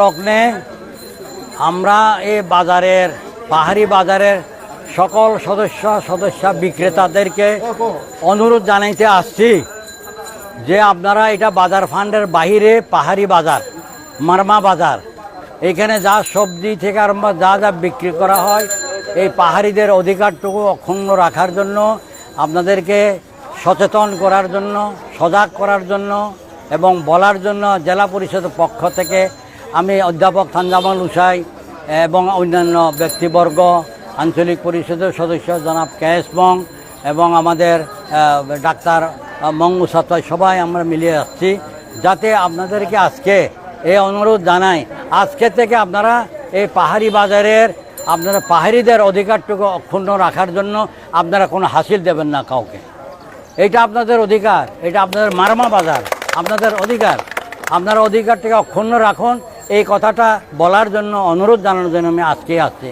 লগ্নে আমরা এই বাজারের পাহাড়ি বাজারের সকল সদস্য সদস্য বিক্রেতাদেরকে অনুরোধ জানাইতে আসছি। যে আপনারা এটা বাজার ফান্ডের বাহিরে পাহাড়ি বাজার, মারমা বাজার, এখানে যা সবজি থেকে আরম্ভ যা যা বিক্রি করা হয়, এই পাহাড়িদের অধিকারটুকু অক্ষুণ্ণ রাখার জন্য, আপনাদেরকে সচেতন করার জন্য, সজাগ করার জন্য এবং বলার জন্য জেলা পরিষদের পক্ষ থেকে আমি অধ্যাপক থানজামাল উসাই এবং অন্যান্য ব্যক্তিবর্গ, আঞ্চলিক পরিষদের সদস্য জনাব মং এবং আমাদের ডাক্তার মঙ্গু সাত্তাই সবাই আমরা মিলিয়ে আসছি। যাতে আপনাদেরকে আজকে এই অনুরোধ জানাই। আজকে থেকে আপনারা এই পাহাড়ি বাজারের, আপনারা পাহাড়িদের অধিকারটুকু অক্ষুণ্ণ রাখার জন্য আপনারা কোনো হাসিল দেবেন না কাউকে। এটা আপনাদের অধিকার এটা আপনাদের মারমা বাজার, আপনাদের অধিকার। আপনারা অধিকারটাকে অক্ষুণ্ণ রাখুন। এই কথাটা বলার জন্য, অনুরোধ জানানোর জন্য আমি আজকে আসছি।